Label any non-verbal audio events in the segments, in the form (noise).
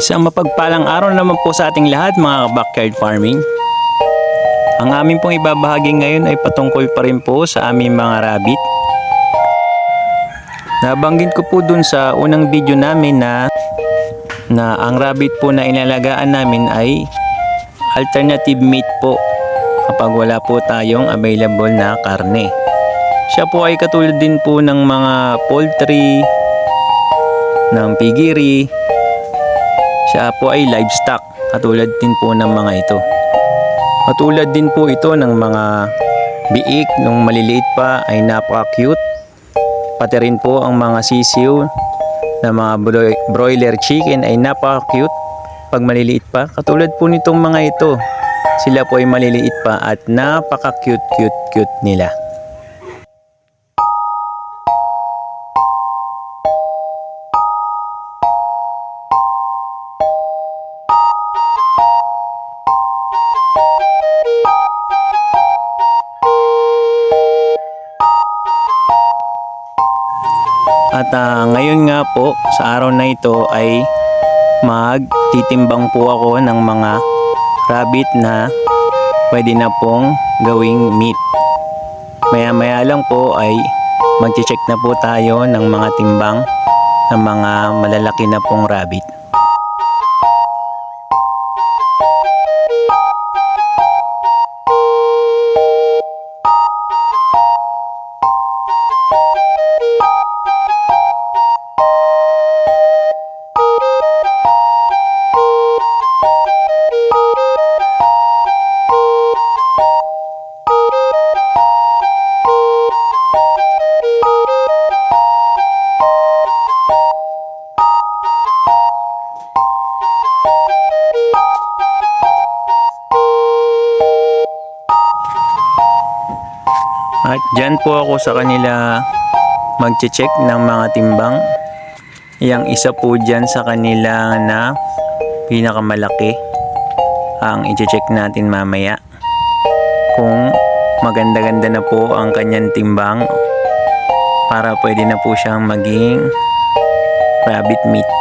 Isang mapagpalang araw naman po sa ating lahat mga backyard farming. Ang amin pong ibabahagi ngayon ay patungkol pa rin po sa aming mga rabbit. Nabanggit ko po dun sa unang video namin na na ang rabbit po na inalagaan namin ay alternative meat po kapag wala po tayong available na karne. Siya po ay katulad din po ng mga poultry, ng piggery, siya po ay livestock, katulad din po ng mga ito. Katulad din po ito ng mga biik nung maliliit pa ay napaka-cute. Pati rin po ang mga sisiw na mga bro- broiler chicken ay napaka-cute pag maliliit pa. Katulad po nitong mga ito. Sila po ay maliliit pa at napaka-cute cute cute nila. Ah, ngayon nga po sa araw na ito ay magtitimbang po ako ng mga rabbit na pwede na pong gawing meat. Maya maya lang po ay magche-check na po tayo ng mga timbang ng mga malalaki na pong rabbit. At dyan po ako sa kanila magche-check ng mga timbang. Yang isa po dyan sa kanila na pinakamalaki ang i-check natin mamaya. Kung maganda-ganda na po ang kanyang timbang para pwede na po siyang maging rabbit meat.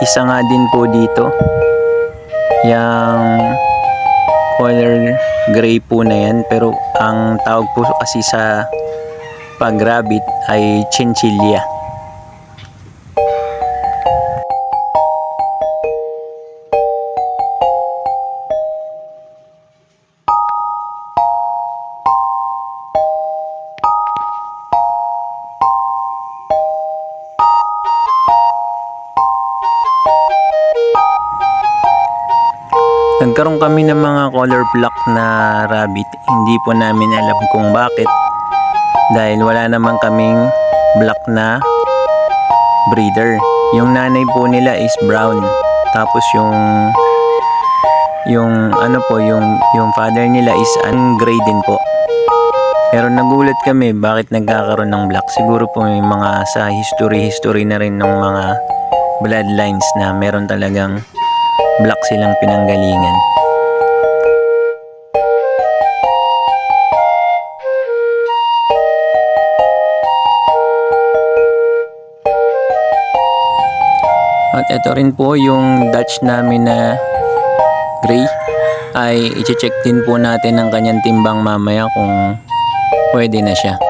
Isa nga din po dito, yung color gray po na yan. Pero ang tawag po kasi sa pag rabbit ay chinchilla. Nagkaroon kami ng mga color block na rabbit. Hindi po namin alam kung bakit. Dahil wala naman kaming black na breeder. Yung nanay po nila is brown. Tapos yung yung ano po, yung yung father nila is an din po. Pero nagulat kami bakit nagkakaroon ng black. Siguro po may mga sa history-history na rin ng mga bloodlines na meron talagang black silang pinanggalingan. At ito rin po yung Dutch namin na gray ay i-check din po natin ang kanyang timbang mamaya kung pwede na siya.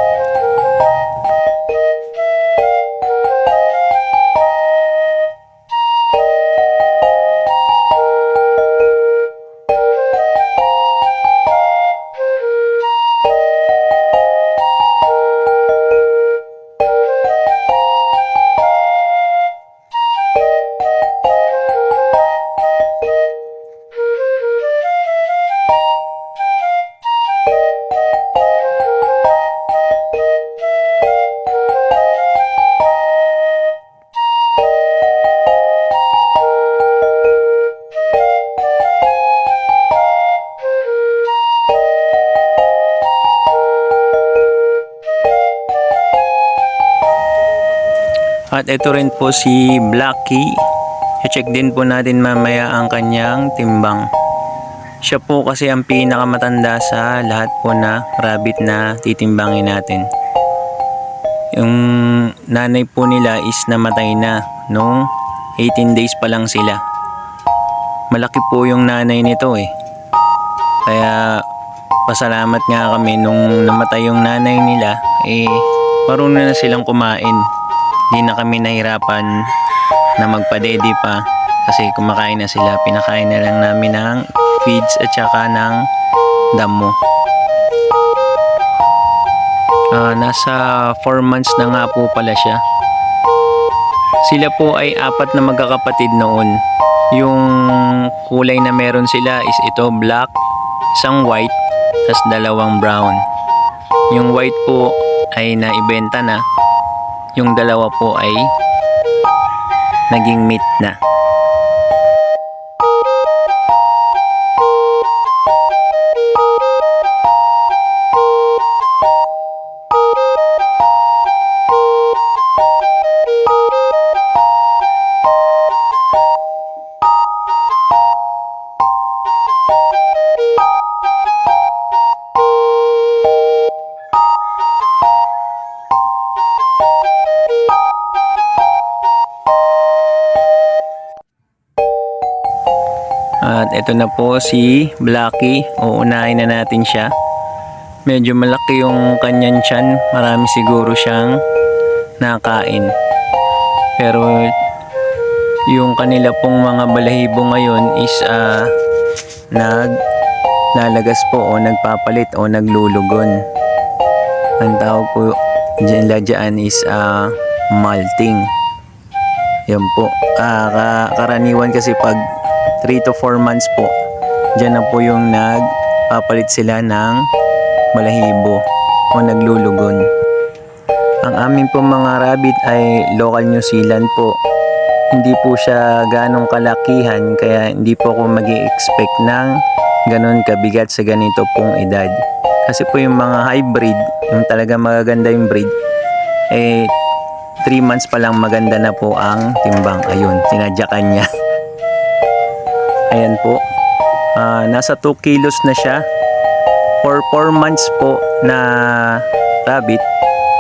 At ito rin po si Blacky. I-check din po natin mamaya ang kanyang timbang. Siya po kasi ang pinakamatanda sa lahat po na rabbit na titimbangin natin. Yung nanay po nila is namatay na nung 18 days pa lang sila. Malaki po yung nanay nito eh. Kaya pasalamat nga kami nung namatay yung nanay nila eh marunong na silang kumain. Hindi na kami nahirapan na magpadede pa kasi kumakain na sila. Pinakain na lang namin ng feeds at saka ng damo. Ah, nasa 4 months na nga po pala siya. Sila po ay apat na magkakapatid noon. Yung kulay na meron sila is ito black, isang white, tas dalawang brown. Yung white po ay naibenta na. Yung dalawa po ay naging meat na. At ito na po si Blacky. Uunahin na natin siya. Medyo malaki yung kanyang tiyan. Marami siguro siyang nakain. Pero yung kanila pong mga balahibo ngayon is ah, nag lalagas po o nagpapalit o naglulugon. Ang tawag po dyan, dyan is ah, malting. Yan po. Ka- karaniwan kasi pag 3 to 4 months po, dyan na po yung nagpapalit sila ng balahibo o naglulugon. Ang amin po mga rabbit ay local New Zealand po. Hindi po siya ganong kalakihan kaya hindi po ako mag expect ng ganon kabigat sa ganito pong edad. Kasi po yung mga hybrid, yung talaga magaganda yung breed, eh 3 months pa lang maganda na po ang timbang. Ayun, sinadyakan niya. (laughs) Ayan po. Ah, nasa 2 kilos na siya. For 4 months po na rabbit,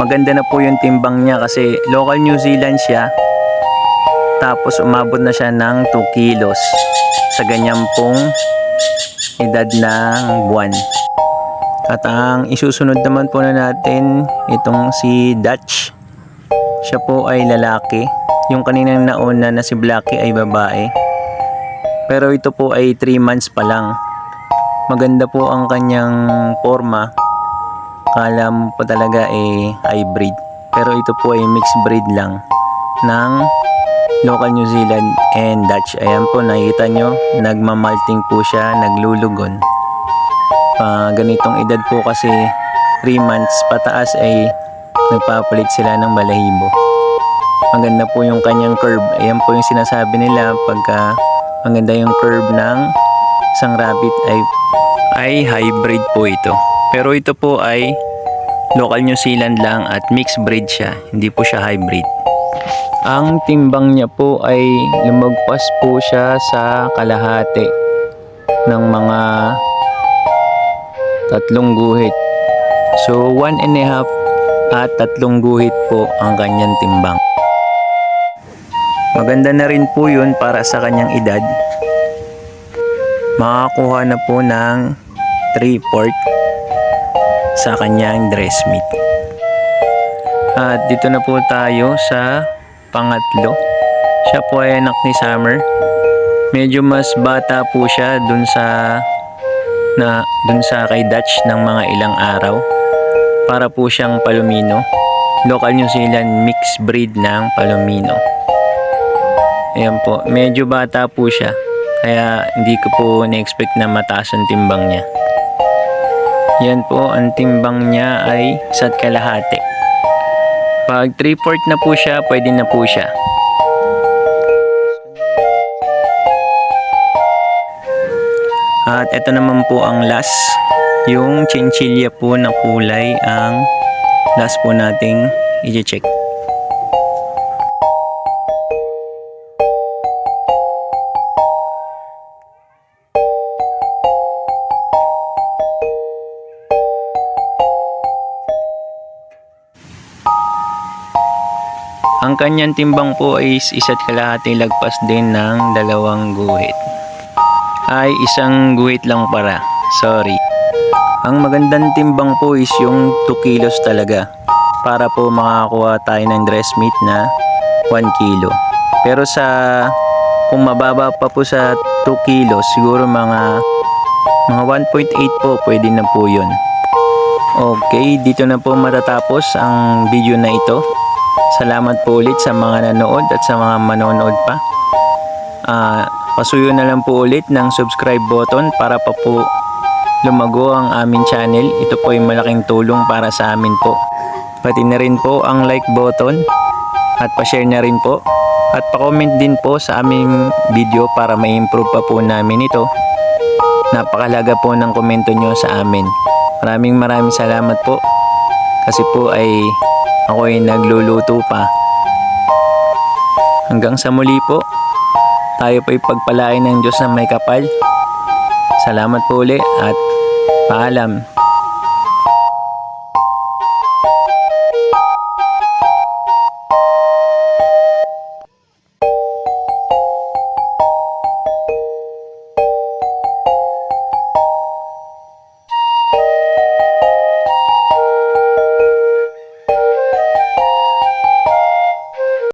maganda na po yung timbang niya kasi local New Zealand siya. Tapos umabot na siya ng 2 kilos sa ganyan pong edad ng buwan. At ang isusunod naman po na natin itong si Dutch. Siya po ay lalaki. Yung kaninang nauna na si Blackie ay babae. Pero ito po ay 3 months pa lang. Maganda po ang kanyang forma. Kala mo pa talaga ay hybrid. Pero ito po ay mixed breed lang ng local New Zealand and Dutch. Ayan po, nakikita nyo, nagmamalting po siya, naglulugon. Pa ganitong edad po kasi 3 months pataas ay nagpapalit sila ng balahibo. Maganda po yung kanyang curve. Ayan po yung sinasabi nila pagka maganda yung curve ng isang rabbit ay ay hybrid po ito. Pero ito po ay local New Zealand lang at mixed breed siya. Hindi po siya hybrid. Ang timbang niya po ay lumagpas po siya sa kalahati ng mga tatlong guhit. So, one and a half at tatlong guhit po ang kanyang timbang. Maganda na rin po yun para sa kanyang edad. Makakuha na po ng 3 port sa kanyang dress meat. At dito na po tayo sa pangatlo. Siya po ay anak ni Summer. Medyo mas bata po siya dun sa na dun sa kay Dutch ng mga ilang araw. Para po siyang Palomino. Local New Zealand mixed breed ng Palomino. Ayan po, medyo bata po siya. Kaya hindi ko po na-expect na mataas ang timbang niya. Yan po, ang timbang niya ay isa't kalahati. Pag 3-4 na po siya, pwede na po siya. At ito naman po ang last. Yung chinchilla po na kulay ang last po nating i-check. Ang kanyang timbang po ay is- isa't kalahati lagpas din ng dalawang guhit. Ay, isang guhit lang para. Sorry. Ang magandang timbang po is yung 2 kilos talaga. Para po makakuha tayo ng dress meat na 1 kilo. Pero sa kung mababa pa po sa 2 kilos, siguro mga mga 1.8 po, pwede na po yun. Okay, dito na po matatapos ang video na ito. Salamat po ulit sa mga nanood at sa mga manonood pa. Ah, pasuyo na lang po ulit ng subscribe button para pa po lumago ang aming channel. Ito po ay malaking tulong para sa amin po. Pati na rin po ang like button at pa-share na rin po. At pa-comment din po sa aming video para ma-improve pa po namin ito. Napakalaga po ng komento nyo sa amin. Maraming maraming salamat po. Kasi po ay ako ay nagluluto pa. Hanggang sa muli po. Tayo po ay pagpalain ng Diyos na may kapal. Salamat po uli at paalam.